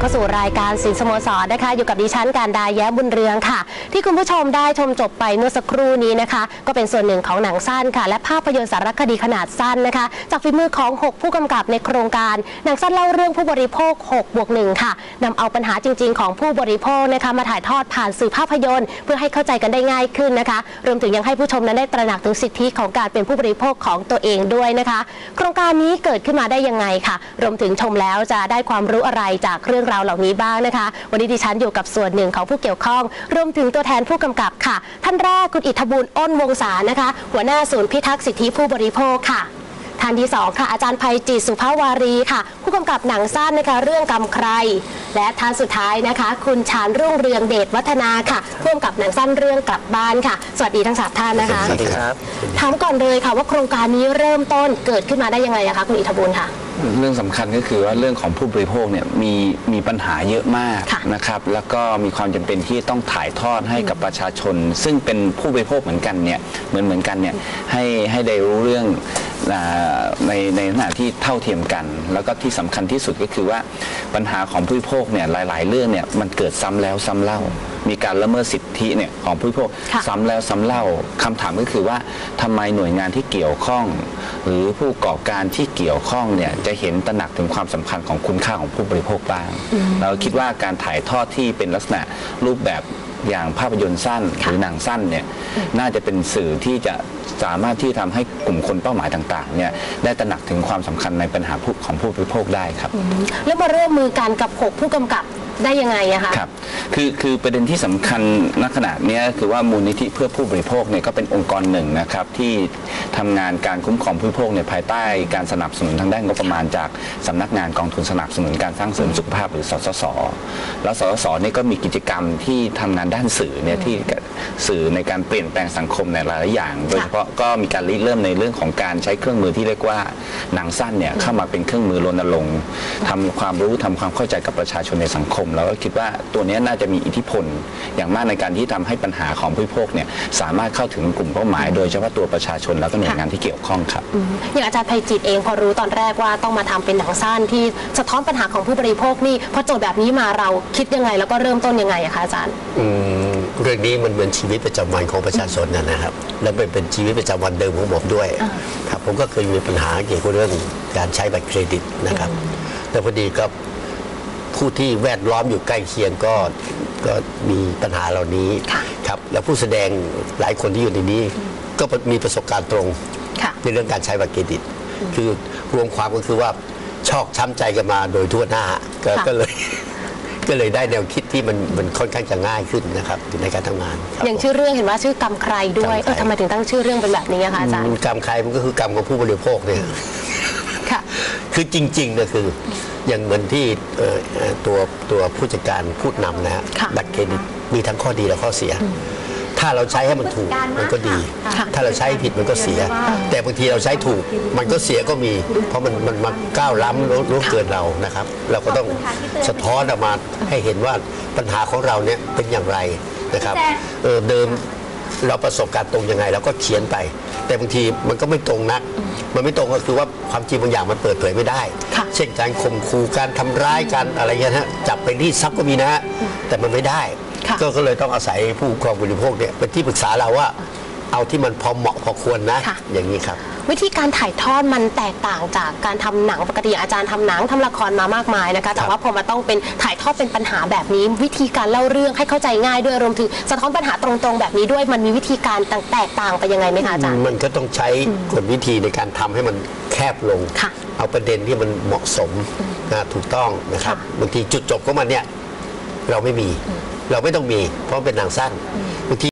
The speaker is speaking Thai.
เข้าสู่รายการสินสโมสรนะคะ อยู่กับดิฉันการดาแย้บุญเรืองค่ะ ที่คุณผู้ชมได้ชมจบไปเมื่อสักครู่นี้นะคะ ก็เป็นส่วนหนึ่งของหนังสั้นค่ะ และภาพยนตร์สารคดีขนาดสั้นนะคะ จากฝีมือของ 6 ผู้กำกับในโครงการ หนังสั้นเล่าเรื่องผู้บริโภค6บวก1ค่ะนำเอาปัญหาจริง ๆ ของผู้บริโภคนะคะมาถ่ายทอดผ่านสื่อภาพยนตร์ เพื่อให้เข้าใจกันได้ง่ายขึ้นนะคะ รวมถึงยังให้ผู้ชมนั้นได้ตระหนักถึงสิทธิของการเป็นผู้บริโภคของตัวเองด้วยนะคะ โครงการนี้เกิดขึ้นมาได้ยังไงค่ะ รวมถึงชมแล้วจะได้ความรู้อะไรจากเรื่องราวเหล่านี้บ้างนะคะ วันนี้ดิฉันอยู่กับส่วนหนึ่งของผู้เกี่ยวข้องรวมถึงตัวแทนผู้กำกับค่ะ ท่านแรกคุณอิทธบุญอ้นวงศานะคะ หัวหน้าศูนย์พิทักษ์สิทธิผู้บริโภคค่ะท่านที่สองค่ะอาจารย์ภัยจิตสุภาวารีค่ะ ผู้กำกับหนังสั้นนะคะเรื่องกำใคร และท่านสุดท้ายนะคะ คุณชาญรุ่งเรืองเดชวัฒนาค่ะผู้กำกับหนังสั้นเรื่องกลับบ้านค่ะ สวัสดีทั้งสามท่านนะคะสวัสดีครับถามก่อนเลยค่ะว่าโครงการนี้เริ่มต้นเกิดขึ้นมาได้ยังไงอะคะคุณอิทธบุญค่ะ เรื่องสำคัญก็คือว่าเรื่องของผู้บริโภคเนี่ยมีมีปัญหาเยอะมากค่ะนะครับแล้วก็มีความจำเป็นที่ต้องถ่ายทอดให้กับประชาชน ซึ่งเป็นผู้บริโภคเหมือนกันเนี่ยเหมือนเหมือนกันเนี่ยให้ให้ได้รู้เรื่องอ่า ในในขณะที่เท่าเทียมกัน แล้วก็ที่สำคัญที่สุดก็คือว่าปัญหาของผู้บริโภคเนี่ยหลาย ๆ เรื่องเนี่ยมันเกิดซ้ำแล้วซ้ำเล่า มีการละเมิดสิทธิเนี่ยของผู้บริโภคค่ะซ้ำแล้วซ้ำเล่าคำถามก็คือว่าทำไมหน่วยงานที่เกี่ยวข้อง หรือผู้ประกอบการที่เกี่ยวข้องเนี่ยจะเห็นตระหนักถึงความสำคัญของคุณค่าของผู้บริโภคบ้าง เราคิดว่าการถ่ายทอดที่เป็นลักษณะรูปแบบ อย่างภาพยนตร์สั้นหรือหนังสั้นเนี่ยน่าจะเป็นสื่อที่จะสามารถที่ทำให้กลุ่มคนเป้าหมายต่างๆเนี่ยได้ตระหนักถึงความสำคัญในปัญหาผู้ของผู้บริโภคได้ครับ แล้วมาร่วมมือกันกับหกผู้กำกับได้ยังไงอะคะครับ คือคือประเด็นที่สำคัญณขณะเนี้ยคือว่ามูลนิธิเพื่อผู้บริโภคเนี่ยก็เป็นองค์กรหนึ่งนะครับที่ทำงานการคุ้มครองผู้บริโภคในยภายใต้การสนับสนุนทางด้านงบประมาณจากสำนักงานกองทุนสนับสนุนการสร้างเสริมสุขภาพหรือสสส แล้วสสสนี่ก็มีกิจกรรมที่ทำงานด้านสื่อเนี่ยที่สื่อในการเปลี่ยนแปลงสังคมในหลายอย่าง โดยเฉพาะก็มีการริเริ่มในเรื่องของการใช้เครื่องมือที่เรียกว่าหนังสั้นเนี่ยเข้ามาเป็นเครื่องมือรณรงค์ทำความรู้ทำความเข้าใจกับประชาชนในสังคม แล้วก็คิดว่าตัวนี้น่าจะมีอิทธิพล อย่างมากในการที่ทำให้ปัญหาของผู้บริโภคเนี่ยสามารถเข้าถึงกลุ่มเป้าหมาย โดยเฉพาะตัวประชาชนแล้วก็หน่วยงานที่เกี่ยวข้องครับอืมอย่างอาจารย์ภัยจิตเองพอรู้ตอนแรกว่าต้องมาทำเป็นหนังสั้นที่สะท้อนปัญหาของผู้บริโภคนี่พอโจทย์แบบนี้มาเราคิดยังไงแล้วก็เริ่มต้นยังไงอะคะอาจารย์อืมเรื่องนี้มันเหมือนชีวิตประจำวันของประชาชนนะนะครับ และเป็นเป็นชีวิตประจำวันเดิมของผมด้วยครับผมก็เคยมีปัญหาเกี่ยวกับเรื่องการใช้บัตรเครดิตนะครับแต่พอดีก็ ผู้ที่แวดล้อมอยู่ใกล้เคียงก็ก็มีปัญหาเหล่านี้ค่ะครับแล้วผู้แสดงหลายคนที่อยู่ในนี้ ก็มีประสบการณ์ตรงค่ะในเรื่องการใช้บัตรเครดิต คือรวมความก็คือว่าชอกช้ำใจกันมาโดยทั่วหน้าก็ค่ะก็เลยก็เลยได้แนวคิดที่มันมันค่อนข้างจะง่ายขึ้นนะครับในการทำงานครับอย่างชื่อเรื่องเห็นว่าชื่อกรรมใครด้วยกรรมใครเออทำไมถึงตั้งชื่อเรื่องเป็นแบบนี้อะคะอาจารย์กรรมใครมันก็คือกรรมของผู้บริโภคเนี่ยค่ะ คือจริงๆเนี่ยคือ อย่างเหมือนที่เอ่อเอ่อตัวตัวผู้จัดการพูดนำนะฮะค่ะบัตรเครดิตมีทั้งข้อดีและข้อเสีย ถ้าเราใช้ให้มันถูกมันก็ดีค่ะถ้าเราใช้ผิดมันก็เสีย แต่บางทีเราใช้ถูกมันก็เสียก็มี เพราะมันมันมาก้าวล้ำล่วงเกินเรานะครับ เราก็ต้องสะท้อนออกมาให้เห็นว่าปัญหาของเราเนี่ยเป็นอย่างไรนะครับเออเดิม เราประสบการณ์ตรงยังไงเราก็เขียนไป แต่บางทีมันก็ไม่ตรงนัก มันไม่ตรงก็คือว่าความจริงบางอย่างมันเปิดเผยไม่ได้ค่ะเช่นการข่มขู่การทำร้ายการอะไรเงี้ยฮะจับไปรีดทรัพย์ก็มีนะฮะแต่มันไม่ได้ค่ะก็ก็เลยต้องอาศัยผู้ปกครองบริโภคเนี่ยเป็นที่ปรึกษาเราว่า เอาที่มันพอเหมาะพอควรนะ ค่ะ อย่างนี้ครับ วิธีการถ่ายทอดมันแตกต่างจากการทำหนังปกติอาจารย์ทำหนังทำละครมามากมายนะคะ แต่ว่าพอมาต้องเป็นถ่ายทอดเป็นปัญหาแบบนี้ วิธีการเล่าเรื่องให้เข้าใจง่ายด้วยรวมถึงสะท้อนปัญหาตรงๆ แบบนี้ด้วยมันมีวิธีการแตกต่างไปยังไงไหมคะอาจารย์ มันก็ต้องใช้กลวิธีในการทำให้มันแคบลง ค่ะเอาประเด็นที่มันเหมาะสมนะถูกต้องนะครับค่ะ บางทีจุดจบของมันเนี่ยเราไม่มี เราไม่ต้องมี เพราะมันเป็นหนังสั้นบางที